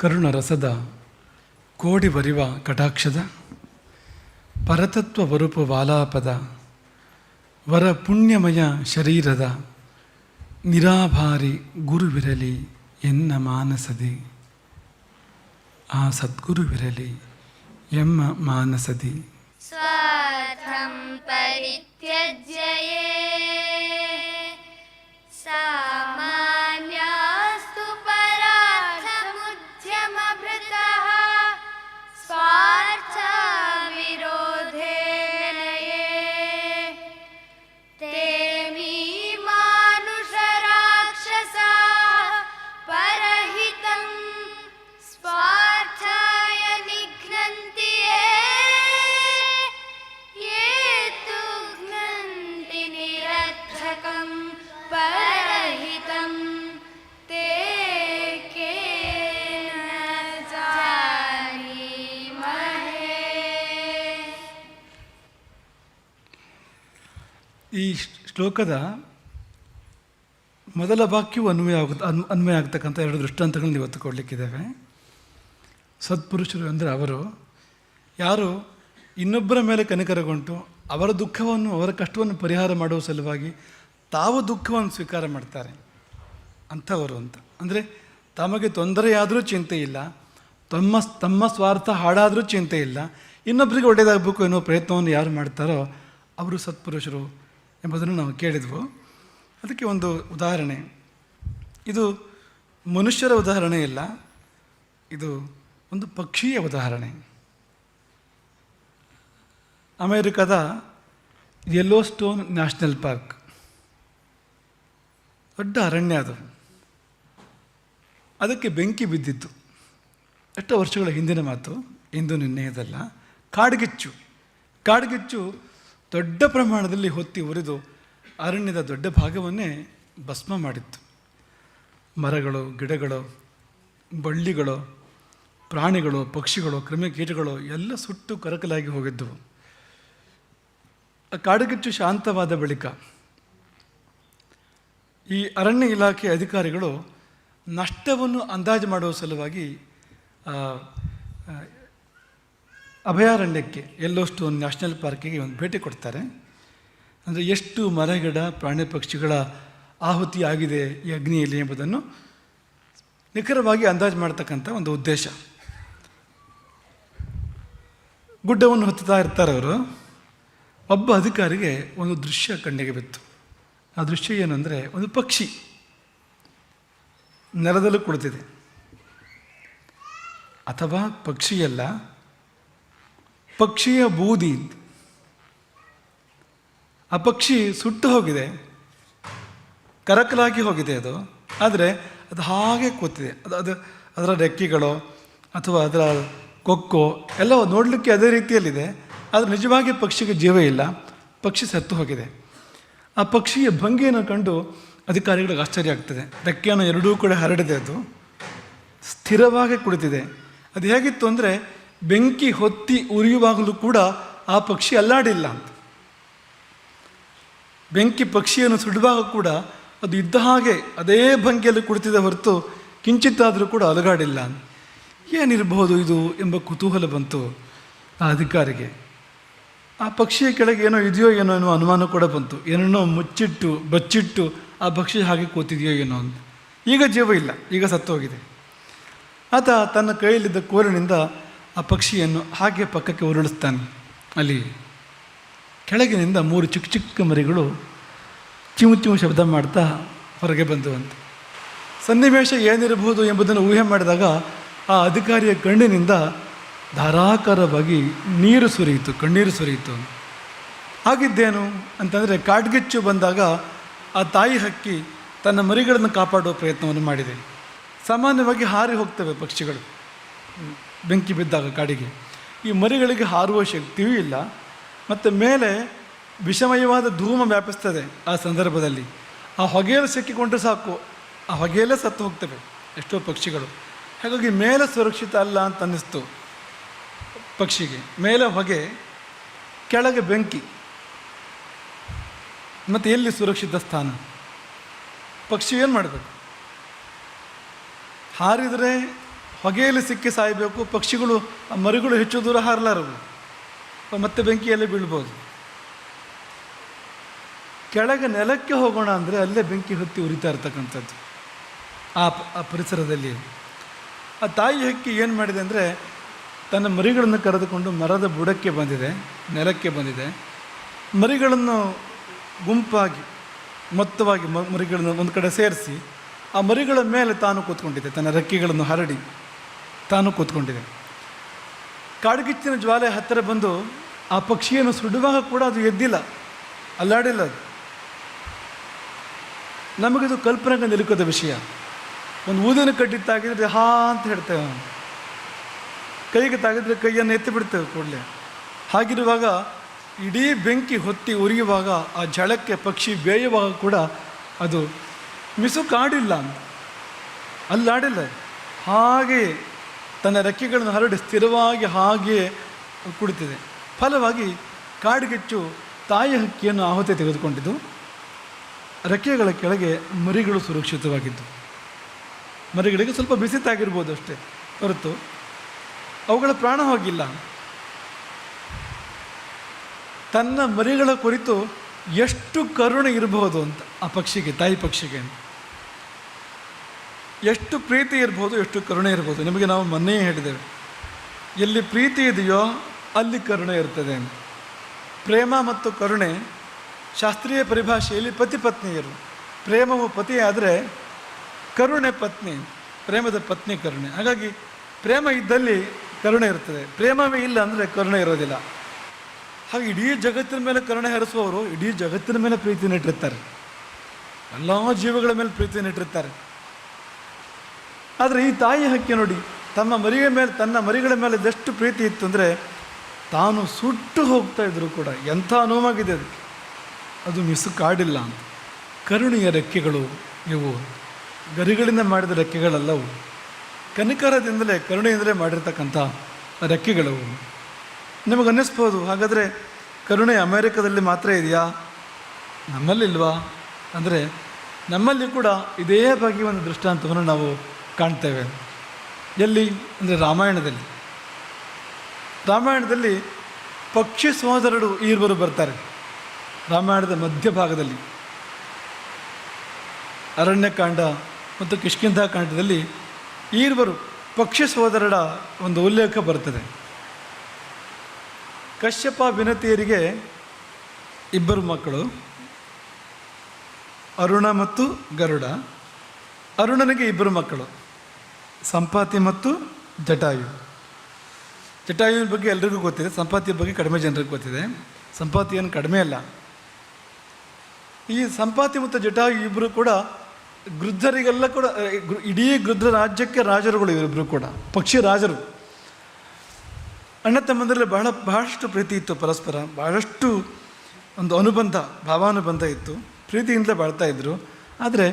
ಕರುಣ ರಸದ ಕೋಡಿ ಬರಿವ ಕಟಾಕ್ಷದ ಪರತತ್ವ ವರೂಪ ವಾಲಾಪದ ವರ ಪುಣ್ಯಮಯ ಶರೀರದ ನಿರಾಭಾರಿ ಗುರುವಿರಲಿ ಎನ್ನ ಮಾನಸದಿ ಆ ಸದ್ಗುರುವಿರಲಿ ಎಮ್ಮ ಮಾನಸದಿ स्वार्थं परित्यज्य ये ಈ ಶ್ಲೋ- ಶ್ಲೋಕದ ಮೊದಲ ವಾಕ್ಯವು ಅನ್ವಯ ಆಗುತ್ತೆ ಅನ್, ಅನ್ವಯ ಆಗ್ತಕ್ಕಂಥ ಎರಡು ದೃಷ್ಟಾಂತಗಳನ್ನ ಇವತ್ತು ಕೊಡಲಿಕ್ಕಿದ್ದೇವೆ ಸತ್ಪುರುಷರು ಅಂದರೆ ಅವರು, ಯಾರು ಇನ್ನೊಬ್ಬರ ಮೇಲೆ ಕನಿಕರಗೊಂಡು ಅವರ ದುಃಖವನ್ನು, ಅವರ ಕಷ್ಟವನ್ನು ಪರಿಹಾರ ಮಾಡುವ ಸಲುವಾಗಿ ತಾವು ದುಃಖವನ್ನು ಸ್ವೀಕಾರ ಮಾಡ್ತಾರೆ. ಅಂಥವರು ಅಂತ. ಅಂದರೆ ತಮಗೆ ತೊಂದರೆಯಾದರೂ ಚಿಂತೆ ಇಲ್ಲ, ತಮ್ಮ ತಮ್ಮ ಸ್ವಾರ್ಥ ಹಾಡಾದರೂ ಚಿಂತೆ ಇಲ್ಲ ಇನ್ನೊಬ್ಬರಿಗೆ ಒಳ್ಳೆಯದಾಗಬೇಕು ಎನ್ನುವ ಪ್ರಯತ್ನವನ್ನು ಯಾರು ಮಾಡ್ತಾರೋ ಅವರು ಸತ್ಪುರುಷರು ಎಂಬುದನ್ನು ನಾವು ಕೇಳಿದ್ವು. ಅದಕ್ಕೆ ಒಂದು ಉದಾಹರಣೆ. ಇದು ಮನುಷ್ಯರ ಉದಾಹರಣೆ ಇಲ್ಲ ಇದು ಒಂದು ಪಕ್ಷಿಯ ಉದಾಹರಣೆ. ಅಮೇರಿಕಾದ ಯೆಲ್ಲೋ ಸ್ಟೋನ್ ನ್ಯಾಷನಲ್ ಪಾರ್ಕ್ ದೊಡ್ಡ ಅರಣ್ಯ ಅದು. ಅದಕ್ಕೆ ಬೆಂಕಿ ಬಿದ್ದಿತ್ತು. ಎಷ್ಟೋ ವರ್ಷಗಳ ಹಿಂದಿನ ಮಾತು, ಇಂದು ನಿನ್ನೆಯದಲ್ಲ. ಕಾಡ್ಗಿಚ್ಚು. ಕಾಡ್ಗಿಚ್ಚು ದೊಡ್ಡ ಪ್ರಮಾಣದಲ್ಲಿ ಹೊತ್ತಿ ಉರಿದು ಅರಣ್ಯದ ದೊಡ್ಡ ಭಾಗವನ್ನೇ ಭಸ್ಮ ಮಾಡಿತ್ತು. ಮರಗಳು, ಗಿಡಗಳು, ಬಳ್ಳಿಗಳು, ಪ್ರಾಣಿಗಳು, ಪಕ್ಷಿಗಳು, ಕ್ರಿಮಿಕೀಟಗಳು ಎಲ್ಲ ಸುಟ್ಟು ಕರಕಲಾಗಿ ಹೋಗಿದ್ದವು. ಆ ಕಾಡುಗಿಚ್ಚು ಶಾಂತವಾದ ಬಳಿಕ ಈ ಅರಣ್ಯ ಇಲಾಖೆ ಅಧಿಕಾರಿಗಳು ನಷ್ಟವನ್ನು ಅಂದಾಜು ಮಾಡುವ ಸಲುವಾಗಿ ಅಭಯಾರಣ್ಯಕ್ಕೆ ಎಲ್ಲೋ ಸ್ಟೋನ್ ನ್ಯಾಷನಲ್ ಪಾರ್ಕಿಗೆ ಒಂದು ಭೇಟಿ ಕೊಡ್ತಾರೆ. ಅಂದರೆ ಎಷ್ಟು ಮರಗಿಡ, ಪ್ರಾಣಿ ಪಕ್ಷಿಗಳ ಆಹುತಿ ಆಗಿದೆ ಈ ಅಗ್ನಿಯಲ್ಲಿ ಎಂಬುದನ್ನು ನಿಖರವಾಗಿ ಅಂದಾಜು ಮಾಡ್ತಕ್ಕಂಥ ಒಂದು ಉದ್ದೇಶ. ಗುಡ್ಡವನ್ನು ಹತ್ತುತ್ತಾ ಇರ್ತಾರೆ ಅವರು. ಒಬ್ಬ ಅಧಿಕಾರಿಗೆ ಒಂದು ದೃಶ್ಯ ಕಣ್ಣಿಗೆ ಬಿತ್ತು. ಆ ದೃಶ್ಯ ಏನಂದರೆ ಒಂದು ಪಕ್ಷಿ ನೆಲದಲ್ಲೂ ಕುಳಿತಿದೆ. ಅಥವಾ ಪಕ್ಷಿಯಲ್ಲ ಪಕ್ಷಿಯ ಬೂದಿ ಆ ಪಕ್ಷಿ ಸುಟ್ಟು ಹೋಗಿದೆ. ಕರಕಲಾಗಿ ಹೋಗಿದೆ ಅದು. ಆದರೆ ಅದು ಹಾಗೆ ಕೂತಿದೆ. ಅದು ಅದು, ಅದರ ರೆಕ್ಕೆಗಳು ಅಥವಾ ಅದರ ಕೊಕ್ಕೋ ಎಲ್ಲ ನೋಡಲಿಕ್ಕೆ ಅದೇ ರೀತಿಯಲ್ಲಿದೆ. ಆದರೆ ನಿಜವಾಗಿ ಪಕ್ಷಿಗೆ ಜೀವ ಇಲ್ಲ. ಪಕ್ಷಿ ಸತ್ತು ಹೋಗಿದೆ. ಆ ಪಕ್ಷಿಯ ಭಂಗಿಯನ್ನು ಕಂಡು ಅಧಿಕಾರಿಗಳಿಗೆ ಆಶ್ಚರ್ಯ ಆಗ್ತದೆ. ರೆಕ್ಕೆಯನ್ನು ಎರಡೂ ಕಡೆ ಹರಡಿದೆ ಅದು. ಸ್ಥಿರವಾಗಿ ಕುಳಿತಿದೆ. ಅದು ಹೇಗಿತ್ತು ಅಂದರೆ ಬೆಂಕಿ ಹೊತ್ತಿ ಉರಿಯುವಾಗಲೂ ಕೂಡ ಆ ಪಕ್ಷಿ ಅಲ್ಲಾಡಿಲ್ಲ ಅಂತ. ಬೆಂಕಿ ಪಕ್ಷಿಯನ್ನು ಸುಡುವಾಗ ಕೂಡ ಅದು ಇದ್ದ ಹಾಗೆ ಅದೇ ಭಂಗಿಯಲ್ಲಿ ಕುಳಿತಿದೆ ಹೊರತು ಕಿಂಚಿತ್ತಾದರೂ ಕೂಡ ಅಲುಗಾಡಿಲ್ಲ ಏನಿರಬಹುದು ಇದು ಎಂಬ ಕುತೂಹಲ ಬಂತು ಆ ಅಧಿಕಾರಿಗೆ. ಆ ಪಕ್ಷಿಯ ಕೆಳಗೆ ಏನೋ ಇದೆಯೋ ಏನೋ ಅನ್ನೋ ಅನುಮಾನ ಕೂಡ ಬಂತು. ಏನನ್ನೋ ಮುಚ್ಚಿಟ್ಟು, ಬಚ್ಚಿಟ್ಟು ಆ ಪಕ್ಷಿ ಹಾಗೆ ಕೂತಿದೆಯೋ ಏನೋ ಅಂತ. ಈಗ ಜೀವ ಇಲ್ಲ, ಈಗ ಸತ್ತೋಗಿದೆ. ಆತ ತನ್ನ ಕೈಯಲ್ಲಿದ್ದ ಕೋಲಿನಿಂದ ಆ ಪಕ್ಷಿಯನ್ನು ಹಾಗೆ ಪಕ್ಕಕ್ಕೆ ಉರುಳಿಸ್ತಾನೆ ಅಲ್ಲಿ ಕೆಳಗಿನಿಂದ ಮೂರು ಚಿಕ್ಕ ಚಿಕ್ಕ ಮರಿಗಳು ಚಿಮು ಚಿಮು ಶಬ್ದ ಮಾಡ್ತಾ ಹೊರಗೆ ಬಂದುವಂತೆ. ಸನ್ನಿವೇಶ ಏನಿರಬಹುದು ಎಂಬುದನ್ನು ಊಹೆ ಮಾಡಿದಾಗ ಆ ಅಧಿಕಾರಿಯ ಕಣ್ಣಿನಿಂದ ಧಾರಾಕಾರವಾಗಿ ನೀರು ಸುರಿಯಿತು, ಕಣ್ಣೀರು ಸುರಿಯಿತು. ಆಗಿದ್ದೇನು ಅಂತಂದರೆ ಕಾಡ್ಗಿಚ್ಚು ಬಂದಾಗ ಆ ತಾಯಿ ಹಕ್ಕಿ ತನ್ನ ಮರಿಗಳನ್ನು ಕಾಪಾಡುವ ಪ್ರಯತ್ನವನ್ನು ಮಾಡಿದೆ. ಸಾಮಾನ್ಯವಾಗಿ ಹಾರಿ ಹೋಗ್ತವೆ ಪಕ್ಷಿಗಳು. ಬೆಂಕಿ ಬಿದ್ದಾಗ ಕಾಡಿಗೆ. ಈ ಮರಿಗಳಿಗೆ ಹಾರುವ ಶಕ್ತಿಯೂ ಇಲ್ಲ. ಮತ್ತು ಮೇಲೆ ವಿಷಮಯವಾದ ಧೂಮ ವ್ಯಾಪಿಸ್ತದೆ ಆ ಸಂದರ್ಭದಲ್ಲಿ. ಆ ಹೊಗೆಯಲ್ಲಿ ಸಿಕ್ಕಿಕೊಂಡ್ರೆ ಸಾಕು. ಆ ಹೊಗೆಯಲ್ಲೇ ಸತ್ತು ಹೋಗ್ತವೆ ಎಷ್ಟೋ ಪಕ್ಷಿಗಳು. ಹಾಗಾಗಿ ಮೇಲೆ ಸುರಕ್ಷಿತ ಅಲ್ಲ ಅಂತ ಅನ್ನಿಸ್ತು ಪಕ್ಷಿಗೆ. ಮೇಲೆ ಹೊಗೆ, ಕೆಳಗೆ ಬೆಂಕಿ. ಮತ್ತು ಎಲ್ಲಿ ಸುರಕ್ಷಿತ ಸ್ಥಾನ? ಪಕ್ಷಿ ಏನು ಮಾಡಬೇಕು? ಹಾರಿದರೆ ಹೊಗೆಯಲ್ಲಿ ಸಿಕ್ಕಿ ಸಾಯಬೇಕು, ಪಕ್ಷಿಗಳು, ಮರಿಗಳು ಹೆಚ್ಚು ದೂರ ಹಾರಲಾರವು. ಮತ್ತೆ ಬೆಂಕಿಯಲ್ಲೇ ಬೀಳ್ಬೋದು. ಕೆಳಗೆ ನೆಲಕ್ಕೆ ಹೋಗೋಣ ಅಂದರೆ ಅಲ್ಲೇ ಬೆಂಕಿ ಹೊತ್ತಿ ಉರಿತಾ ಇರ್ತಕ್ಕಂಥದ್ದು. ಆ ಆ ಪರಿಸರದಲ್ಲಿ. ಆ ತಾಯಿ ಹಕ್ಕಿ ಏನು ಮಾಡಿದೆ ಅಂದರೆ ತನ್ನ ಮರಿಗಳನ್ನು ಕರೆದುಕೊಂಡು ಮರದ ಬುಡಕ್ಕೆ ಬಂದಿದೆ, ನೆಲಕ್ಕೆ ಬಂದಿದೆ. ಮರಿಗಳನ್ನು ಗುಂಪಾಗಿ, ಮೊತ್ತವಾಗಿ ಮರಿಗಳನ್ನು ಒಂದು ಕಡೆ ಸೇರಿಸಿ, ಆ ಮರಿಗಳ ಮೇಲೆ ತಾನು ಕೂತ್ಕೊಂಡಿದೆ ತನ್ನ ರೆಕ್ಕೆಗಳನ್ನು ಹರಡಿ. ತಾನು ಕೂತ್ಕೊಂಡಿದೆ. ಕಾಡ್ಗಿಚ್ಚಿನ ಜ್ವಾಲೆ ಹತ್ತಿರ ಬಂದು ಆ ಪಕ್ಷಿಯನ್ನು ಸುಡುವಾಗ ಕೂಡ ಅದು ಎದ್ದಿಲ್ಲ. ಅಲ್ಲಾಡಿಲ್ಲ ಅದು. ನಮಗಿದು ಕಲ್ಪನೆಗೆ ನಿಲುಕದ ವಿಷಯ. ಒಂದು ಊದಿನ ಕಟ್ಟಿದ್ದಾಗಿದ್ರೆ ತಾಗಿದ್ರೆ ಹಾ ಅಂತ ಹೇಳ್ತೇವೆ. ಕೈಗೆ ತಾಗಿದ್ರೆ ಕೈಯನ್ನು ಎತ್ತಿ ಬಿಡ್ತೇವೆ ಕೂಡಲೇ. ಹಾಗಿರುವಾಗ ಇಡೀ ಬೆಂಕಿ ಹೊತ್ತಿ ಉರಿಯುವಾಗ ಆ ಜಳಕ್ಕೆ ಪಕ್ಷಿ ಬೇಯುವಾಗ ಕೂಡ ಅದು ಮಿಸುಕಾಡಿಲ್ಲ ಕಾಡಿಲ್ಲ ಅಲ್ಲಾಡಿಲ್ಲ. ಹಾಗೆ ತನ್ನ ರೆಕ್ಕೆಗಳನ್ನು ಹರಡಿ ಸ್ಥಿರವಾಗಿ ಹಾಗೆ ಕುಡಿತಿದೆ. ಫಲವಾಗಿ ಕಾಡುಗೆಚ್ಚು ತಾಯಿ ಹಕ್ಕಿಯನ್ನು ಆಹುತಿ ತೆಗೆದುಕೊಂಡಿದ್ದು, ರೆಕ್ಕೆಗಳ ಕೆಳಗೆ ಮರಿಗಳು ಸುರಕ್ಷಿತವಾಗಿದ್ದು. ಮರಿಗಳಿಗೆ ಸ್ವಲ್ಪ ಬಿಸಿ ತಾಗಿರ್ಬೋದು ಅಷ್ಟೇ ಹೊರತು ಅವುಗಳ ಪ್ರಾಣ ಹೋಗಿಲ್ಲ. ತನ್ನ ಮರಿಗಳ ಕುರಿತು ಎಷ್ಟು ಕರುಣೆ ಇರಬಹುದು ಅಂತ ಆ ಪಕ್ಷಿಗೆ, ತಾಯಿ ಪಕ್ಷಿಗೆ ಎಷ್ಟು ಪ್ರೀತಿ ಇರ್ಬೋದು, ಎಷ್ಟು ಕರುಣೆ ಇರ್ಬೋದು, ನಿಮಗೆ ನಾವು ಮೊನ್ನೆ ಹೇಳಿದ್ದೇವೆ. ಎಲ್ಲಿ ಪ್ರೀತಿ ಇದೆಯೋ ಅಲ್ಲಿ ಕರುಣೆ ಇರ್ತದೆ ಪ್ರೇಮ ಮತ್ತು ಕರುಣೆ ಶಾಸ್ತ್ರೀಯ ಪರಿಭಾಷೆಯಲ್ಲಿ ಪತಿ ಪತ್ನಿಯರು. ಪ್ರೇಮವು ಪತಿ ಆದರೆ ಕರುಣೆ ಪತ್ನಿ, ಪ್ರೇಮದ ಪತ್ನಿ ಕರುಣೆ. ಹಾಗಾಗಿ ಪ್ರೇಮ ಇದ್ದಲ್ಲಿ ಕರುಣೆ ಇರ್ತದೆ. ಪ್ರೇಮವೇ ಇಲ್ಲ ಅಂದರೆ ಕರುಣೆ ಇರೋದಿಲ್ಲ. ಹಾಗೆ ಇಡೀ ಜಗತ್ತಿನ ಮೇಲೆ ಕರುಣೆ ಹರಿಸುವವರು ಇಡೀ ಜಗತ್ತಿನ ಮೇಲೆ ಪ್ರೀತಿಯನ್ನು ಇಟ್ಟಿರ್ತಾರೆ ಎಲ್ಲ ಜೀವಗಳ ಮೇಲೆ ಪ್ರೀತಿ ಇಟ್ಟಿರ್ತಾರೆ ಆದರೆ ಈ ತಾಯಿ ಹಕ್ಕಿ ನೋಡಿ ತಮ್ಮ ಮರಿಯ ಮೇಲೆ, ತನ್ನ ಮರಿಗಳ ಮೇಲೆ ಎಷ್ಟು ಪ್ರೀತಿ ಇತ್ತು ಅಂದರೆ, ತಾನು ಸುಟ್ಟು ಹೋಗ್ತಾ ಇದ್ರು ಕೂಡ, ಎಂಥ ನೋವಾಗಿದೆ ಅದು. ಮಿಸು ಕಾಡಿಲ್ಲ ಅಂತ. ಕರುಣೆಯ ರೆಕ್ಕೆಗಳು ಇವು. ಗರಿಗಳಿಂದ ಮಾಡಿದ ರೆಕ್ಕೆಗಳಲ್ಲವು. ಕನಿಕರದಿಂದಲೇ, ಕರುಣೆಯಿಂದಲೇ ಮಾಡಿರ್ತಕ್ಕಂಥ ರೆಕ್ಕೆಗಳವು. ನಿಮಗೆ ಅನ್ನಿಸ್ಬೋದು, ಹಾಗಾದರೆ ಕರುಣೆ ಅಮೇರಿಕದಲ್ಲಿ ಮಾತ್ರ ಇದೆಯಾ? ನಮ್ಮಲ್ಲಿಲ್ವಾ ಅಂದರೆ ನಮ್ಮಲ್ಲಿ ಕೂಡ ಇದೇ ಬಗೆಯ ಒಂದು ದೃಷ್ಟಾಂತವನ್ನು ನಾವು ಕಾಣ್ತೇವೆ. ಎಲ್ಲಿ? ಅಂದರೆ ರಾಮಾಯಣದಲ್ಲಿ. ರಾಮಾಯಣದಲ್ಲಿ ಪಕ್ಷಿ ಸಹೋದರರು ಇರುವರು ಬರ್ತಾರೆ. ರಾಮಾಯಣದ ಮಧ್ಯಭಾಗದಲ್ಲಿ. ಅರಣ್ಯಕಾಂಡ ಮತ್ತು ಕಿಷ್ಕಿಂಧ ಕಾಂಡದಲ್ಲಿ ಈರ್ವರು ಪಕ್ಷಿ ಸಹೋದರರ ಒಂದು ಉಲ್ಲೇಖ ಬರ್ತದೆ. ಕಶ್ಯಪ ವಿನತಿಯರಿಗೆ ಇಬ್ಬರು ಮಕ್ಕಳು. ಅರುಣ ಮತ್ತು ಗರುಡ. ಅರುಣನಿಗೆ ಇಬ್ಬರು ಮಕ್ಕಳು. ಸಂಪಾತಿ ಮತ್ತು ಜಟಾಯು. ಜಟಾಯುವಿನ ಬಗ್ಗೆ ಎಲ್ರಿಗೂ ಗೊತ್ತಿದೆ. ಸಂಪಾತಿಯ ಬಗ್ಗೆ ಕಡಿಮೆ ಜನರಿಗೆ ಗೊತ್ತಿದೆ. ಸಂಪಾತಿ ಏನು ಕಡಿಮೆ ಅಲ್ಲ. ಈ ಸಂಪಾತಿ ಮತ್ತು ಜಟಾಯು ಇಬ್ಬರು ಕೂಡ ಗೃದ್ಧರಿಗೆಲ್ಲ ಕೂಡ ಇಡೀ ಗೃದ್ಧ ರಾಜ್ಯಕ್ಕೆ ರಾಜರುಗಳು ಇವರಿಬ್ಬರು ಕೂಡ, ಪಕ್ಷಿ ರಾಜರು. ಅಣ್ಣ ತಮ್ಮಂದರಲ್ಲಿ ಬಹಳ, ಬಹಳಷ್ಟು ಪ್ರೀತಿ ಇತ್ತು ಪರಸ್ಪರ. ಬಹಳಷ್ಟು ಒಂದು ಅನುಬಂಧ, ಭಾವಾನುಬಂಧ ಇತ್ತು. ಪ್ರೀತಿಯಿಂದಲೇ ಬಾಳ್ತಾ ಇದ್ದರು ಆದರೆ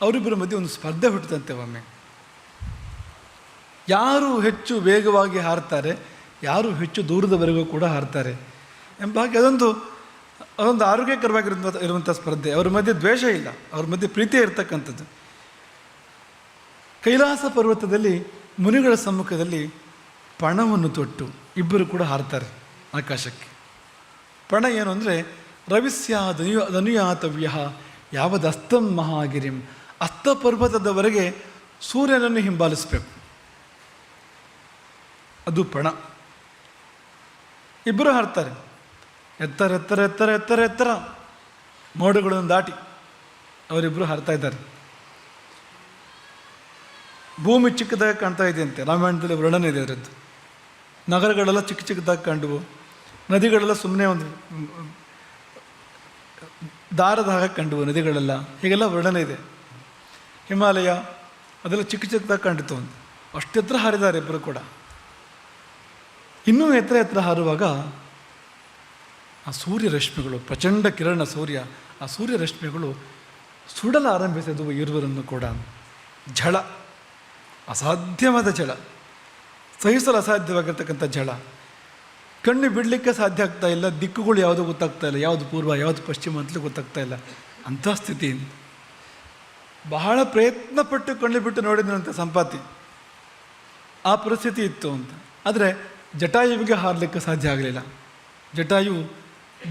ಅವರಿಬ್ಬರ ಮಧ್ಯೆ ಒಂದು ಸ್ಪರ್ಧೆ ಹುಟ್ಟಿದಂತೆ ಒಮ್ಮೆ. ಯಾರು ಹೆಚ್ಚು ವೇಗವಾಗಿ ಹಾರ್ತಾರೆ, ಯಾರು ಹೆಚ್ಚು ದೂರದವರೆಗೂ ಕೂಡ ಹಾರ್ತಾರೆ ಎಂಬ ಹಾಗೆ ಅದೊಂದು ಅದೊಂದು ಆರೋಗ್ಯಕರವಾಗಿರುವಂಥ ಇರುವಂಥ ಸ್ಪರ್ಧೆ. ಅವ್ರ ಮಧ್ಯೆ ದ್ವೇಷ ಇಲ್ಲ, ಅವ್ರ ಮಧ್ಯೆ ಪ್ರೀತಿ ಇರ್ತಕ್ಕಂಥದ್ದು. ಕೈಲಾಸ ಪರ್ವತದಲ್ಲಿ, ಮುನಿಗಳ ಸಮ್ಮುಖದಲ್ಲಿ ಪಣವನ್ನು ತೊಟ್ಟು ಇಬ್ಬರು ಕೂಡ ಹಾರ್ತಾರೆ ಆಕಾಶಕ್ಕೆ. ಪಣ ಏನು ಅಂದರೆ, ರವಿಸ್ಯ ಧನುಯ, ಧನುಯಾತವ್ಯ ಯಾವದಸ್ತಂ ಮಹಾಗಿರಿಂ. ಅಸ್ತ ಪರ್ವತದವರೆಗೆ ಸೂರ್ಯನನ್ನು ಹಿಂಬಾಲಿಸಬೇಕು. ಅದು ಪಣ. ಇಬ್ಬರು ಹಾರ್ತಾರೆ. ಎತ್ತರ ಎತ್ತರ ಎತ್ತರ ಎತ್ತರ ಎತ್ತರ. ಮೋಡಗಳನ್ನು ದಾಟಿ ಅವರಿಬ್ಬರು ಹಾರ್ತಾ ಇದ್ದಾರೆ. ಭೂಮಿ ಚಿಕ್ಕದಾಗಿ ಕಾಣ್ತಾ ಇದೆಯಂತೆ ರಾಮಾಯಣದಲ್ಲಿ ವರ್ಣನೆ ಇದೆ ಅದರದ್ದು. ನಗರಗಳೆಲ್ಲ ಚಿಕ್ಕ ಚಿಕ್ಕದಾಗಿ ಕಂಡುವು ನದಿಗಳೆಲ್ಲ ಸುಮ್ಮನೆ ಒಂದು, ದಾರದ ಹಾಗೆ ಕಂಡುವು ನದಿಗಳೆಲ್ಲ. ಹೀಗೆಲ್ಲ ವರ್ಣನೆ ಇದೆ. ಹಿಮಾಲಯ ಅದೆಲ್ಲ ಚಿಕ್ಕ ಚಿಕ್ಕದಾಗಿ ಕಂಡಿತು ಅಂತ ಅಷ್ಟೆತ್ರ ಹಾರಿದ್ದಾರೆ ಇಬ್ಬರು ಕೂಡ. ಇನ್ನೂ ಎತ್ತರ ಎತ್ತರ ಹಾರುವಾಗ ಆ ಸೂರ್ಯ ರಶ್ಮಿಗಳು ಪ್ರಚಂಡ ಕಿರಣ ಸೂರ್ಯ, ಆ ಸೂರ್ಯ ರಶ್ಮಿಗಳು ಸುಡಲು ಆರಂಭಿಸಿದವು ಇರುವರನ್ನು ಕೂಡ. ಝಳ, ಅಸಾಧ್ಯವಾದ ಝಳ. ಸಹಿಸಲು ಅಸಾಧ್ಯವಾಗಿರ್ತಕ್ಕಂಥ ಝಳ. ಕಣ್ಣು ಬಿಡಲಿಕ್ಕೆ ಸಾಧ್ಯ ಆಗ್ತಾ ಇಲ್ಲ, ದಿಕ್ಕುಗಳು ಯಾವುದು ಗೊತ್ತಾಗ್ತಾ ಇಲ್ಲ, ಯಾವುದು ಪೂರ್ವ, ಯಾವುದು ಪಶ್ಚಿಮ ಅಂತಲೂ ಗೊತ್ತಾಗ್ತಾ ಇಲ್ಲ. ಅಂಥ ಸ್ಥಿತಿ. ಬಹಳ ಪ್ರಯತ್ನಪಟ್ಟು ಕಣ್ಣು ಬಿಟ್ಟು ನೋಡಿದಂಥ ಸಂಪಾತಿ. ಆ ಪರಿಸ್ಥಿತಿ ಇತ್ತು ಅಂತ. ಆದರೆ ಜಟಾಯುವಿಗೆ ಹಾರಲಿಕ್ಕೆ ಸಾಧ್ಯ ಆಗಲಿಲ್ಲ. ಜಟಾಯು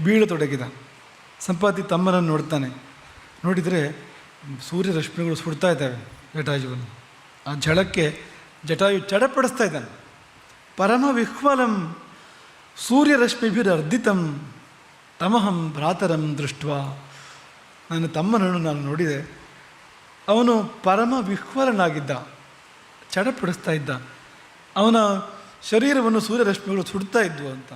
ಬೀಳತೊಡಗಿದ. ಸಂಪಾತಿ ತಮ್ಮನನ್ನು ನೋಡ್ತಾನೆ. ನೋಡಿದರೆ ಸೂರ್ಯ ರಶ್ಮಿಗಳು ಸುಡ್ತಾ ಇದ್ದಾವೆ ಜಟಾಯುವನ್ನು. ಆ ಝಳಕ್ಕೆ ಜಟಾಯು ಚಡಪಡಿಸ್ತಾ ಇದ್ದಾನೆ. ಪರಮ ವಿಹ್ವಲಂ ಸೂರ್ಯರಶ್ಮಿಭಿರರ್ಧಿತಂ ತಮಹಂ ಭ್ರಾತರಂ ದೃಷ್ಟ ನನ್ನ ತಮ್ಮನನ್ನು ನಾನು ನೋಡಿದೆ. ಅವನು ಪರಮ ವಿಹ್ವಲನಾಗಿದ್ದ, ಚಡಪಡಿಸ್ತಾ ಇದ್ದ. ಅವನ ಶರೀರವನ್ನು ಸೂರ್ಯರಶ್ಮಿಗಳು ಸುಡ್ತಾ ಇದ್ವು ಅಂತ.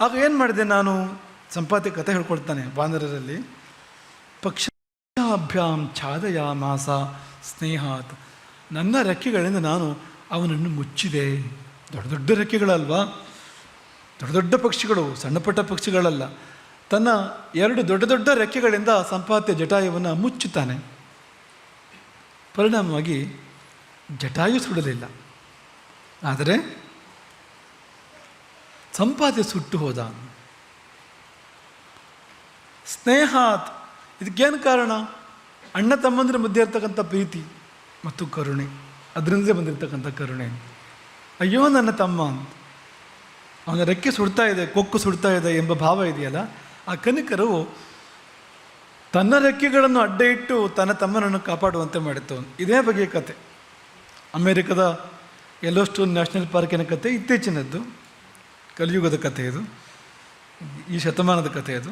ಆಗ ಏನು ಮಾಡಿದೆ ನಾನು? ಸಂಪಾತಿ ಕಥೆ ಹೇಳ್ಕೊಡ್ತಾನೆ ಬಾಂಧರರಲ್ಲಿ ಪಕ್ಷಾಭ್ಯಾಂ ಛಾದಯ ಮಾಸ ಸ್ನೇಹಾತ್. ನನ್ನ ರೆಕ್ಕೆಗಳಿಂದ ನಾನು ಅವನನ್ನು ಮುಚ್ಚಿದೆ. ದೊಡ್ಡ ದೊಡ್ಡ ರೆಕ್ಕೆಗಳಲ್ವಾ? ದೊಡ್ಡ ದೊಡ್ಡ ಪಕ್ಷಿಗಳು, ಸಣ್ಣ ಪುಟ್ಟ ಪಕ್ಷಿಗಳಲ್ಲ. ತನ್ನ ಎರಡು ದೊಡ್ಡ ದೊಡ್ಡ ರೆಕ್ಕೆಗಳಿಂದ ಸಂಪಾತ್ಯ ಜಟಾಯುವನ್ನು ಮುಚ್ಚುತ್ತಾನೆ. ಪರಿಣಾಮವಾಗಿ ಜಟಾಯು ಸುಡಲಿಲ್ಲ. ಆದರೆ ಸಂಪಾದ್ಯ ಸುಟ್ಟು ಹೋದ. ಸ್ನೇಹಾತ್, ಇದಕ್ಕೇನು ಕಾರಣ? ಅಣ್ಣ ತಮ್ಮಂದಿರ ಮಧ್ಯೆ ಇರ್ತಕ್ಕಂಥ ಪ್ರೀತಿ ಮತ್ತು ಕರುಣೆ. ಅದರಿಂದಲೇ ಬಂದಿರತಕ್ಕಂಥ ಕರುಣೆ. ಅಯ್ಯೋ ನನ್ನ ತಮ್ಮ ಅಂತ. ಅವನ ರೆಕ್ಕೆ ಸುಡ್ತಾ ಇದೆ, ಕೊಕ್ಕು ಸುಡ್ತಾ ಇದೆ ಎಂಬ ಭಾವ ಇದೆಯಲ್ಲ, ಆ ಕನಿಕರವು ತನ್ನ ರೆಕ್ಕೆಗಳನ್ನು ಅಡ್ಡ ಇಟ್ಟು ತನ್ನ ತಮ್ಮನನ್ನು ಕಾಪಾಡುವಂತೆ ಮಾಡಿತ್ತು. ಇದೇ ಬಗೆಯ ಕತೆ. ಅಮೇರಿಕದ ಯೆಲ್ಲೋಸ್ಟೋನ್ ನ್ಯಾಷನಲ್ ಪಾರ್ಕಿನ ಕತೆ ಇತ್ತೀಚಿನದ್ದು. ಕಲಿಯುಗದ ಕಥೆ ಇದು. ಈ ಶತಮಾನದ ಕಥೆ ಇದು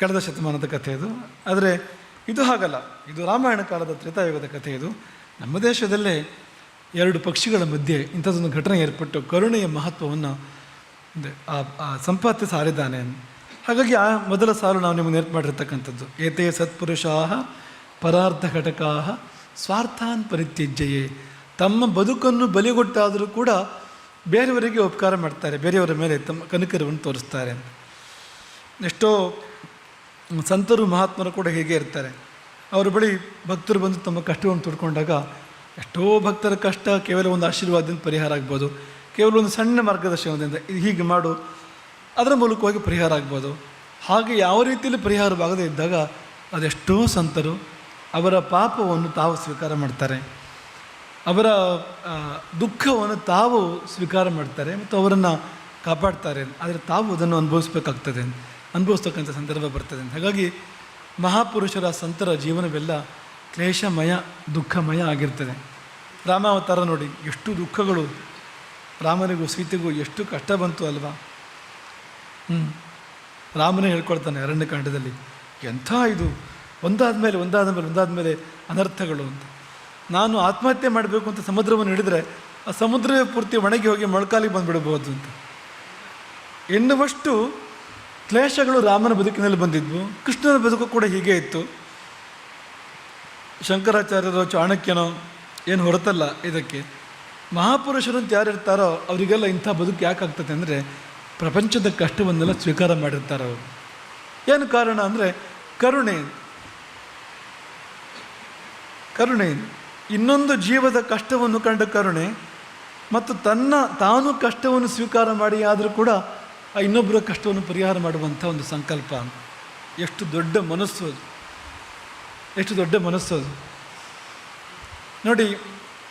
ಕಳೆದ ಶತಮಾನದ ಕಥೆ ಇದು ಆದರೆ ಇದು ಹಾಗಲ್ಲ. ಇದು ರಾಮಾಯಣ ಕಾಲದ ತ್ರೇತಾಯುಗದ ಕಥೆ ಇದು. ನಮ್ಮ ದೇಶದಲ್ಲೇ ಎರಡು ಪಕ್ಷಿಗಳ ಮಧ್ಯೆ ಇಂಥದ್ದೊಂದು ಘಟನೆ ಏರ್ಪಟ್ಟು ಕರುಣೆಯ ಮಹತ್ವವನ್ನು ಆ ಸಂಪಾತಿ ಸಾರಿದ್ದಾನೆ ಹಾಗಾಗಿ ಆ ಮೊದಲ ಸಾಲು ನಾವು ನಿಮಗೆ ನೆನಪು ಮಾಡಿರ್ತಕ್ಕಂಥದ್ದು. ಏತೇ ಸತ್ಪುರುಷಾ ಪರಾರ್ಥ ಘಟಕಾ ಸ್ವಾರ್ಥಾನ್ ಪರಿತ್ಯಜ್ಯಯೇ. ತಮ್ಮ ಬದುಕನ್ನು ಬಲಿಗೊಟ್ಟಾದರೂ ಕೂಡ ಬೇರೆಯವರಿಗೆ ಉಪಕಾರ ಮಾಡ್ತಾರೆ, ಬೇರೆಯವರ ಮೇಲೆ ತಮ್ಮ ಕನಕರವನ್ನು ತೋರಿಸ್ತಾರೆ. ಎಷ್ಟೋ ಸಂತರು, ಮಹಾತ್ಮರು ಕೂಡ ಹೀಗೆ ಇರ್ತಾರೆ. ಅವರ ಬಳಿ ಭಕ್ತರು ಬಂದು ತಮ್ಮ ಕಷ್ಟವನ್ನು ತೊಡ್ಕೊಂಡಾಗ ಎಷ್ಟೋ ಭಕ್ತರ ಕಷ್ಟ ಕೇವಲ ಒಂದು ಆಶೀರ್ವಾದದಿಂದ ಪರಿಹಾರ ಆಗ್ಬೋದು, ಕೇವಲ ಒಂದು ಸಣ್ಣ ಮಾರ್ಗದರ್ಶನದಿಂದ ಇದು ಹೀಗೆ ಮಾಡು, ಅದರ ಮೂಲಕವಾಗಿ ಪರಿಹಾರ ಆಗ್ಬೋದು. ಹಾಗೆ ಯಾವ ರೀತಿಯಲ್ಲಿ ಪರಿಹಾರವಾಗದೇ ಇದ್ದಾಗ ಅದೆಷ್ಟೋ ಸಂತರು ಅವರ ಪಾಪವನ್ನು ತಾವು ಸ್ವೀಕಾರ ಮಾಡ್ತಾರೆ. ಅವರ ದುಃಖವನ್ನು ತಾವು ಸ್ವೀಕಾರ ಮಾಡ್ತಾರೆ ಮತ್ತು ಅವರನ್ನು ಕಾಪಾಡ್ತಾರೆ. ಆದರೆ ತಾವು ಅದನ್ನು ಅನುಭವಿಸ್ಬೇಕಾಗ್ತದೆ, ಅನುಭವಿಸ್ತಕ್ಕಂಥ ಸಂದರ್ಭ ಬರ್ತದೆ. ಹಾಗಾಗಿ ಮಹಾಪುರುಷರ ಸಂತರ ಜೀವನವೆಲ್ಲ ಕ್ಲೇಶಮಯ, ದುಃಖಮಯ ಆಗಿರ್ತದೆ. ರಾಮಾವತಾರ ನೋಡಿ, ಎಷ್ಟು ದುಃಖಗಳು, ರಾಮನಿಗೂ ಸೀತೆಗೂ ಎಷ್ಟು ಕಷ್ಟ ಬಂತು ಅಲ್ವಾ? ಹ್ಞೂ ರಾಮನೇ ಹೇಳ್ಕೊಳ್ತಾನೆ ಅರಣ್ಯಕಾಂಡದಲ್ಲಿ, ಎಂಥ ಇದು ಒಂದಾದ ಮೇಲೆ ಒಂದಾದ ಮೇಲೆ ಒಂದಾದ ಮೇಲೆ ಅನರ್ಥಗಳು ಅಂತ. ನಾನು ಆತ್ಮಹತ್ಯೆ ಮಾಡಬೇಕು ಅಂತ ಸಮುದ್ರವನ್ನು ಹಿಡಿದ್ರೆ ಆ ಸಮುದ್ರ ಪೂರ್ತಿ ಒಣಗಿ ಹೋಗಿ ಮೊಳಕಾಲಿಗೆ ಬಂದುಬಿಡಬಹುದು ಅಂತ. ಎನ್ನುವಷ್ಟು ಕ್ಲೇಶಗಳು ರಾಮನ ಬದುಕಿನಲ್ಲಿ ಬಂದಿದ್ವು. ಕೃಷ್ಣನ ಬದುಕು ಕೂಡ ಹೀಗೆ ಇತ್ತು. ಶಂಕರಾಚಾರ್ಯರೋ, ಚಾಣಕ್ಯನೋ ಏನು ಹೊರತಲ್ಲ ಇದಕ್ಕೆ. ಮಹಾಪುರುಷರು ಅಂತ ಯಾರಿರ್ತಾರೋ ಅವರಿಗೆಲ್ಲ ಇಂಥ ಬದುಕು ಯಾಕೆ ಆಗ್ತದೆ ಅಂದರೆ ಪ್ರಪಂಚದ ಕಷ್ಟವನ್ನೆಲ್ಲ ಸ್ವೀಕಾರ ಮಾಡಿರ್ತಾರೆ ಅವರು. ಏನು ಕಾರಣ ಅಂದರೆ ಕರುಣೆ. ಕರುಣೆ. ಇನ್ನೊಂದು ಜೀವದ ಕಷ್ಟವನ್ನು ಕಂಡ ಕರುಣೆ ಮತ್ತು ತನ್ನ ತಾನು ಕಷ್ಟವನ್ನು ಸ್ವೀಕಾರ ಮಾಡಿ ಆದರೂ ಕೂಡ ಆ ಇನ್ನೊಬ್ಬರ ಕಷ್ಟವನ್ನು ಪರಿಹಾರ ಮಾಡುವಂಥ ಒಂದು ಸಂಕಲ್ಪ. ಎಷ್ಟು ದೊಡ್ಡ ಮನಸ್ಸು ಅದು. ಎಷ್ಟು ದೊಡ್ಡ ಮನಸ್ಸು ಅದು. ನೋಡಿ,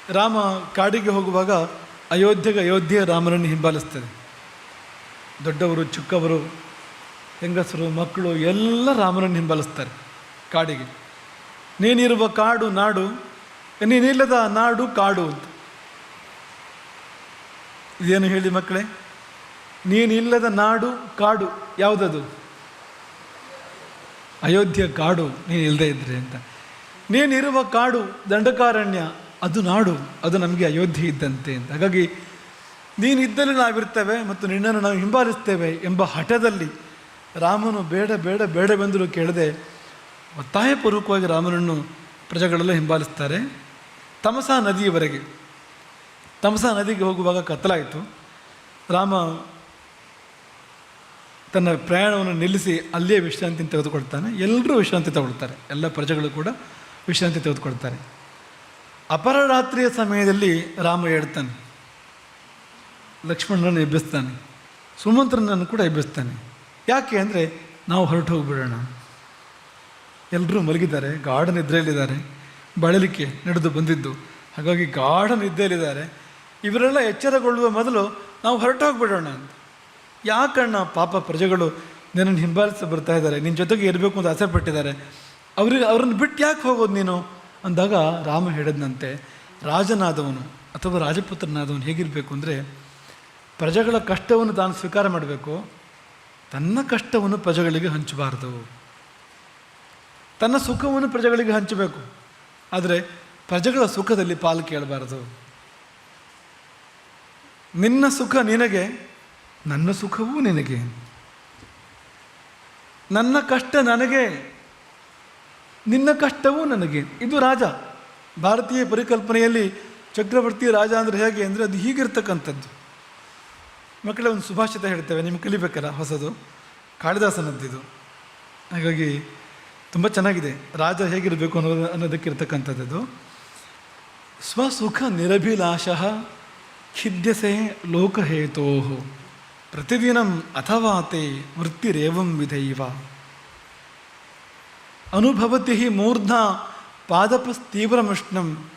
ರಾಮ ಕಾಡಿಗೆ ಹೋಗುವಾಗ ಅಯೋಧ್ಯೆಗೆ ಅಯೋಧ್ಯೆ ರಾಮನನ್ನು ಹಿಂಬಾಲಿಸ್ತದೆ ದೊಡ್ಡವರು, ಚಿಕ್ಕವರು, ಹೆಂಗಸರು, ಮಕ್ಕಳು ಎಲ್ಲ ರಾಮನನ್ನು ಹಿಂಬಾಲಿಸ್ತಾರೆ ಕಾಡಿಗೆ. ನೀನಿರುವ ಕಾಡು, ನಾಡು ನೀನಿಲ್ಲದ ನಾಡು ಕಾಡು ಅಂತ. ಇದೇನು ಹೇಳಿ ಮಕ್ಕಳೇ? ನೀನಿಲ್ಲದ ನಾಡು ಕಾಡು, ಯಾವುದದು? ಅಯೋಧ್ಯ ಕಾಡು, ನೀನು ಇಲ್ಲದೆ ಇದ್ರೆ ಅಂತ. ನೀನಿರುವ ಕಾಡು ದಂಡಕಾರಣ್ಯ, ಅದು ನಾಡು, ಅದು ನಮಗೆ ಅಯೋಧ್ಯೆ ಇದ್ದಂತೆ ಅಂತ. ಹಾಗಾಗಿ ನೀನಿದ್ದಲ್ಲಿ ನಾವಿರ್ತೇವೆ ಮತ್ತು ನಿನ್ನನ್ನು ನಾವು ಹಿಂಬಾಲಿಸ್ತೇವೆ ಎಂಬ ಹಠದಲ್ಲಿ ರಾಮನು ಬೇಡ ಬೇಡ ಬೇಡವೆಂದರೂ ಕೇಳದೆ ಒತ್ತಾಯಪೂರ್ವಕವಾಗಿ ರಾಮನನ್ನು ಪ್ರಜೆಗಳೆಲ್ಲ ಹಿಂಬಾಲಿಸ್ತಾರೆ. ತಮಸಾ ನದಿಯವರೆಗೆ, ತಮಸಾ ನದಿಗೆ ಹೋಗುವಾಗ ಕತ್ತಲಾಯಿತು. ರಾಮ ತನ್ನ ಪ್ರಯಾಣವನ್ನು ನಿಲ್ಲಿಸಿ ಅಲ್ಲಿಯೇ ವಿಶ್ರಾಂತಿ ತೆಗೆದುಕೊಳ್ತಾನೆ. ಎಲ್ಲರೂ ವಿಶ್ರಾಂತಿ ತಗೊಳ್ತಾರೆ. ಎಲ್ಲ ಪ್ರಜೆಗಳು ಕೂಡ ವಿಶ್ರಾಂತಿ ತೆಗೆದುಕೊಳ್ತಾರೆ. ಅಪರರಾತ್ರಿಯ ಸಮಯದಲ್ಲಿ ರಾಮ ಹೇಳ್ತಾನೆ ಲಕ್ಷ್ಮಣನನ್ನು ಎಬ್ಬಿಸ್ತಾನೆ. ಸುಮಂತ್ರನನ್ನು ಕೂಡ ಎಬ್ಬಿಸ್ತಾನೆ. ಯಾಕೆ ಅಂದರೆ ನಾವು ಹೊರಟು ಹೋಗಿಬಿಡೋಣ. ಎಲ್ಲರೂ ಮಲಗಿದ್ದಾರೆ, ಗಾಢ ನಿದ್ರೆಯಲ್ಲಿದ್ದಾರೆ. ಬಳಲಿಕೆ ನಡೆದು ಬಂದಿದ್ದು. ಹಾಗಾಗಿ ಗಾಢ ನಿದ್ದೆಯಲ್ಲಿದ್ದಾರೆ. ಇವರೆಲ್ಲ ಎಚ್ಚರಗೊಳ್ಳುವ ಮೊದಲು ನಾವು ಹೊರಟೋಗ್ಬಿಡೋಣ ಅಂತ. ಯಾಕಣ್ಣ ಪಾಪ ಪ್ರಜೆಗಳು ನಿನ್ನನ್ನು ಹಿಂಬಾಲಿಸಿ ಬರ್ತಾ ಇದ್ದಾರೆ? ನಿನ್ನ ಜೊತೆಗೆ ಇರಬೇಕು ಅಂತ ಆಸೆ ಪಟ್ಟಿದ್ದಾರೆ. ಅವ್ರಿಗೆ ಅವ್ರನ್ನ ಬಿಟ್ಟು ಯಾಕೆ ಹೋಗೋದು ನೀನು? ಅಂದಾಗ ರಾಮ ಹೇಳಿದಂತೆ ರಾಜನಾದವನು ಅಥವಾ ರಾಜಪುತ್ರನಾದವನು ಹೇಗಿರಬೇಕು ಅಂದರೆ, ಪ್ರಜೆಗಳ ಕಷ್ಟವನ್ನು ತಾನು ಸ್ವೀಕಾರ ಮಾಡಬೇಕು. ತನ್ನ ಕಷ್ಟವನ್ನು ಪ್ರಜೆಗಳಿಗೆ ಹಂಚಬಾರದು. ತನ್ನ ಸುಖವನ್ನು ಪ್ರಜೆಗಳಿಗೆ ಹಂಚಬೇಕು. ಆದರೆ ಪ್ರಜೆಗಳ ಸುಖದಲ್ಲಿ ಪಾಲು ಕೇಳಬಾರದು. ನಿನ್ನ ಸುಖ ನಿನಗೆ, ನನ್ನ ಸುಖವೂ ನಿನಗೆ. ನನ್ನ ಕಷ್ಟ ನನಗೆ, ನಿನ್ನ ಕಷ್ಟವೂ ನನಗೆ. ಇದು ರಾಜ. ಭಾರತೀಯ ಪರಿಕಲ್ಪನೆಯಲ್ಲಿ ಚಕ್ರವರ್ತಿ ರಾಜ ಅಂದರೆ ಹೇಗೆ ಅಂದರೆ ಅದು ಹೀಗಿರ್ತಕ್ಕಂಥದ್ದು. ಮಕ್ಕಳ, ಒಂದು ಸುಭಾಷಿತ ಹೇಳ್ತೇವೆ. ನಿಮ್ಗೆ ಕಲಿಬೇಕಲ್ಲ ಹೊಸದು. ಕಾಳಿದಾಸನದ್ದಿದು. ಹಾಗಾಗಿ ತುಂಬ ಚೆನ್ನಾಗಿದೆ. ರಾಜ ಹೇಗಿರಬೇಕು ಅನ್ನೋದು ಅನ್ನೋದಕ್ಕಿರ್ತಕ್ಕಂಥದ್ದು ಸ್ವಸುಖ ನಿರಭಿಲಾಷ ಖಿದ್ಯಸೆ ಲೋಕಹೇತೋ ಪ್ರತಿದಿನಂ ಅಥವಾ ತೇ ವೃತ್ತಿರೇವಂ ವಿಧೈವ. ಅನುಭವತಿ ಮೂರ್ಧ ಪಾದಪಸ್ತೀವ್ರಮುಷ್ಣಂ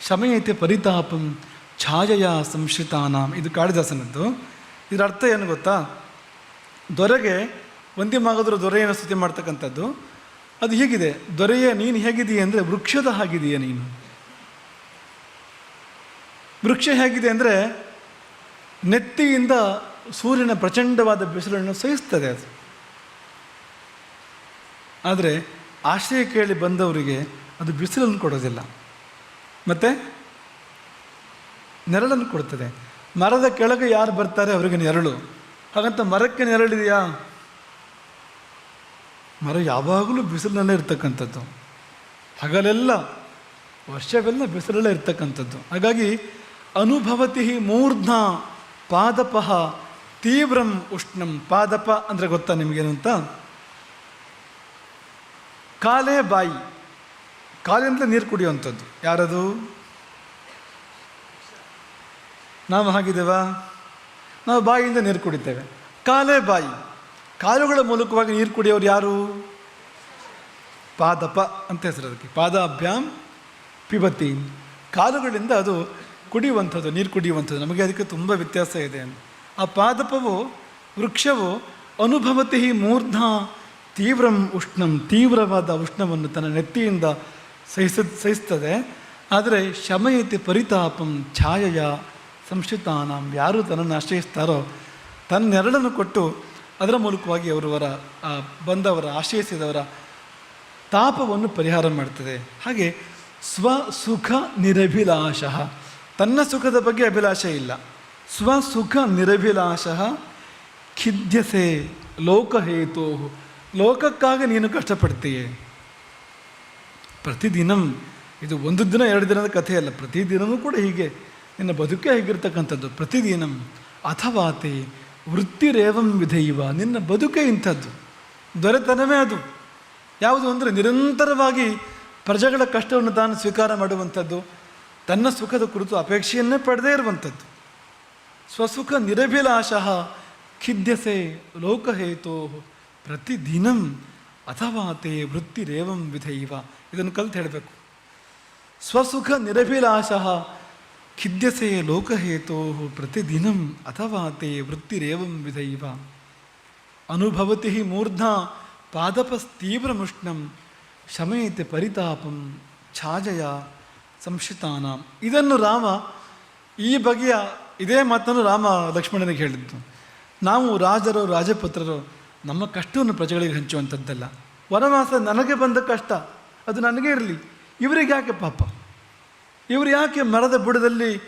ಶಮಯತೆ ಪರಿತಾಪಂ ಛಾಯೆಯ ಸಂಶ್ರಿತಾನಾಂ. ಇದು ಕಾಳಿದಾಸನದ್ದು. ಇದರ ಅರ್ಥ ಏನು ಗೊತ್ತಾ? ದೊರೆಗೆ ಒಂದೇ ಮಗದ್ರು ದೊರೆಯನ್ನು ಸ್ತುತಿ ಮಾಡ್ತಕ್ಕಂಥದ್ದು. ಅದು ಹೇಗಿದೆ? ದೊರೆಯ ನೀನು ಹೇಗಿದೆಯಾ ಅಂದರೆ ವೃಕ್ಷದ ಹಾಗಿದೆಯಾ ನೀನು. ವೃಕ್ಷ ಹೇಗಿದೆ ಅಂದರೆ ನೆತ್ತಿಯಿಂದ ಸೂರ್ಯನ ಪ್ರಚಂಡವಾದ ಬಿಸಿಲನ್ನು ಸಹಿಸ್ತದೆ ಅದು. ಆದರೆ ಆಶ್ರಯ ಕೇಳಿ ಬಂದವರಿಗೆ ಅದು ಬಿಸಿಲನ್ನು ಕೊಡೋದಿಲ್ಲ. ಮತ್ತು? ನೆರಳನ್ನು ಕೊಡ್ತದೆ. ಮರದ ಕೆಳಗೆ ಯಾರು ಬರ್ತಾರೆ? ಅವರಿಗೆ ನೆರಳು. ಹಾಗಂತ ಮರಕ್ಕೆ ನೆರಳಿದೆಯಾ? ಮರ ಯಾವಾಗಲೂ ಬಿಸಿಲಿನಲ್ಲೇ ಇರ್ತಕ್ಕಂಥದ್ದು. ಹಗಲೆಲ್ಲ, ವರ್ಷವೆಲ್ಲ ಬಿಸಿಲಲ್ಲೇ ಇರ್ತಕ್ಕಂಥದ್ದು. ಹಾಗಾಗಿ ಅನುಭವತಿ ಮೂರ್ಧ ಪಾದಪಃ ತೀವ್ರಂ ಉಷ್ಣಂ ಪಾದಪ ಅಂದರೆ ಗೊತ್ತಾ ನಿಮಗೇನು ಅಂತ ಕಾಲೇ ಬಾಯಿ. ಕಾಲಿಂದಲೇ ನೀರು ಕುಡಿಯುವಂಥದ್ದು. ಯಾರದು? ನಾವು ಹಾಗಿದ್ದೇವಾ? ನಾವು ಬಾಯಿಯಿಂದ ನೀರು ಕುಡಿತೇವೆ. ಕಾಲೇ ಬಾಯಿ. ಕಾಲುಗಳ ಮೂಲಕವಾಗಿ ನೀರು ಕುಡಿಯೋರು ಯಾರು? ಪಾದಪ ಅಂತ ಹೆಸರು ಅದಕ್ಕೆ. ಪಾದಾಭ್ಯಾಮ್ ಪಿಬತಿ ಕಾಲುಗಳಿಂದ ಅದು ಕುಡಿಯುವಂಥದ್ದು, ನೀರು ಕುಡಿಯುವಂಥದ್ದು. ನಮಗೆ ಅದಕ್ಕೆ ತುಂಬ ವ್ಯತ್ಯಾಸ ಇದೆ. ಆ ಪಾದಪವು, ವೃಕ್ಷವು ಅನುಭವತಿ ಮೂರ್ಧ ತೀವ್ರಂ ಉಷ್ಣಂ. ತೀವ್ರವಾದ ಉಷ್ಣವನ್ನು ತನ್ನ ನೆತ್ತಿಯಿಂದ ಸಹಿಸ, ಸಹಿಸ್ತದೆ. ಆದರೆ ಶಮಯತಿ ಪರಿತಾಪಂ ಛಾಯೆಯ ಸಂಶಿತಾನಂ. ಯಾರು ತನ್ನನ್ನು ಆಶ್ರಯಿಸ್ತಾರೋ ತನ್ನೆರಡನ್ನು ಕೊಟ್ಟು ಅದರ ಮೂಲಕವಾಗಿ ಅವರವರ ಬಂದವರ ಆಶ್ರಯಿಸಿದವರ ತಾಪವನ್ನು ಪರಿಹಾರ ಮಾಡ್ತದೆ. ಹಾಗೆ ಸ್ವಸುಖ ನಿರಭಿಲಾಷ. ತನ್ನ ಸುಖದ ಬಗ್ಗೆ ಅಭಿಲಾಷೆ ಇಲ್ಲ. ಸ್ವಸುಖ ನಿರಭಿಲಾಷ ಖಿದ್ಯಸೆ ಲೋಕಹೇತು ಲೋಕಕ್ಕಾಗಿ ನೀನು ಕಷ್ಟಪಡ್ತೀಯೆ. ಪ್ರತಿದಿನಂ, ಇದು ಒಂದು ದಿನ, ಎರಡು ದಿನದ ಕಥೆಯಲ್ಲ ಪ್ರತಿದಿನವೂ ಕೂಡ ಹೀಗೆ. ನಿನ್ನ ಬದುಕೇ ಹೇಗಿರ್ತಕ್ಕಂಥದ್ದು. ಪ್ರತಿದಿನಂ ಅಥವಾ ವೃತ್ತಿರೇವಂ ವಿಧೈವ. ನಿನ್ನ ಬದುಕೇ ಇಂಥದ್ದು. ದೊರೆತನವೇ ಅದು. ಯಾವುದು ಅಂದರೆ ನಿರಂತರವಾಗಿ ಪ್ರಜೆಗಳ ಕಷ್ಟವನ್ನು ತಾನು ಸ್ವೀಕಾರ ಮಾಡುವಂಥದ್ದು, ತನ್ನ ಸುಖದ ಕುರಿತು ಅಪೇಕ್ಷೆಯನ್ನೇ ಪಡೆದೇ ಇರುವಂಥದ್ದು. ಸ್ವಸುಖ ನಿರಭಿಲಾಷಃ ಖಿದ್ಯಸೆ ಲೋಕಹೇತೋ ಪ್ರತಿದಿನಂ ಅಥವಾ ತೇ ವೃತ್ತಿರೇವಂ ವಿಧೈವ. ಇದನ್ನು ಕಲ್ತು ಹೇಳಬೇಕು. ಸ್ವಸುಖ ನಿರಭಿಲಾಷ ಖಿದ್ಯಸೆ ಲೋಕಹೇತೋ ಪ್ರತಿದಿನಂ ಅಥವಾ ತೇ ವೃತ್ತಿರೇವಂ ವಿಧೈವ. ಅನುಭವತಿ ಮೂರ್ಧ ಪಾದಪಸ್ತೀವ್ರಮುಷ್ಣಂ ಶಮಯತೆ ಪರಿತಾಪಂ ಛಾಜಯ ಸಂಶಿತಾನ. ಇದನ್ನು ರಾಮ ಈ ಬಗೆಯ ಇದೇ ಮಾತನ್ನು ರಾಮ ಲಕ್ಷ್ಮಣನಿಗೆ ಹೇಳಿದ್ದು. ನಾವು ರಾಜರು, ರಾಜಪುತ್ರರು ನಮ್ಮ ಕಷ್ಟವನ್ನು ಪ್ರಜೆಗಳಿಗೆ ಹಂಚುವಂಥದ್ದಲ್ಲ. ವನವಾಸ ನನಗೆ ಬಂದ ಕಷ್ಟ, ಅದು ನನಗೆ ಇರಲಿ. ಇವರಿಗೆ ಯಾಕೆ ಪಾಪ? ಇವರು ಯಾಕೆ ಮರದ ಬುಡದಲ್ಲಿ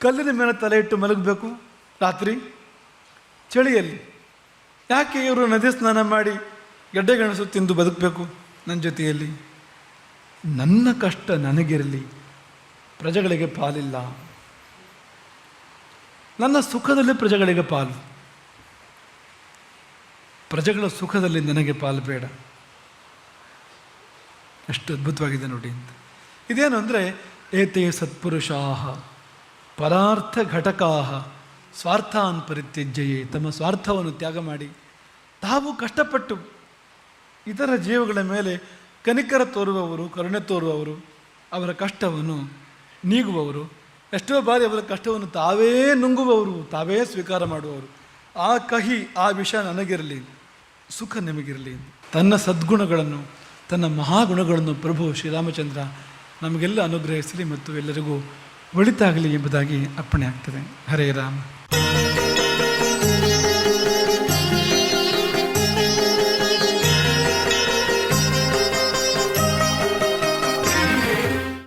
ಕಲ್ಲಿನ ಮೇಲೆ ತಲೆ ಇಟ್ಟು ಮಲಗಬೇಕು? ರಾತ್ರಿ ಚಳಿಯಲ್ಲಿ ಯಾಕೆ ಇವರು ನದಿ ಸ್ನಾನ ಮಾಡಿ ಗೆಡ್ಡೆಗೆಣಸು ತಿಂದು ಬದುಕಬೇಕು ನನ್ನ ಜೊತೆಯಲ್ಲಿ? ನನ್ನ ಕಷ್ಟ ನನಗಿರಲಿ, ಪ್ರಜೆಗಳಿಗೆ ಪಾಲಿಲ್ಲ. ನನ್ನ ಸುಖದಲ್ಲಿ ಪ್ರಜೆಗಳಿಗೆ ಪಾಲು. ಪ್ರಜೆಗಳ ಸುಖದಲ್ಲಿ ನನಗೆ ಪಾಲು ಬೇಡ. ಎಷ್ಟು ಅದ್ಭುತವಾಗಿದೆ ನೋಡಿ ಅಂತ. ಇದೇನು ಅಂದರೆ ಏತೆ ಸತ್ಪುರುಷಾ ಪರಾರ್ಥ ಘಟಕಾ ಸ್ವಾರ್ಥಾನ್ ಪರಿತ್ಯಜ್ಯಯೇ. ತಮ್ಮ ಸ್ವಾರ್ಥವನ್ನು ತ್ಯಾಗ ಮಾಡಿ. ತಾವು ಕಷ್ಟಪಟ್ಟು ಇತರ ಜೀವಗಳ ಮೇಲೆ ಕನಿಕರ ತೋರುವವರು, ಕರುಣೆ ತೋರುವವರು, ಅವರ ಕಷ್ಟವನ್ನು ನೀಗುವವರು, ಎಷ್ಟೋ ಬಾರಿ ಅವರ ಕಷ್ಟವನ್ನು ತಾವೇ ನುಂಗುವವರು, ತಾವೇ ಸ್ವೀಕಾರ ಮಾಡುವವರು. ಆ ಕಹಿ, ಆ ವಿಷ ನನಗಿರಲಿ, ಸುಖ ನಿಮಗಿರಲಿ. ತನ್ನ ಸದ್ಗುಣಗಳನ್ನು, ತನ್ನ ಮಹಾಗುಣಗಳನ್ನು ಪ್ರಭು ಶ್ರೀರಾಮಚಂದ್ರ ನಮಗೆಲ್ಲ ಅನುಗ್ರಹಿಸಲಿ ಮತ್ತು ಎಲ್ಲರಿಗೂ ಒಳಿತಾಗಲಿ ಎಂಬುದಾಗಿ ಅಪ್ಪಣೆ ಆಗ್ತದೆ. ಹರೇ ರಾಮ.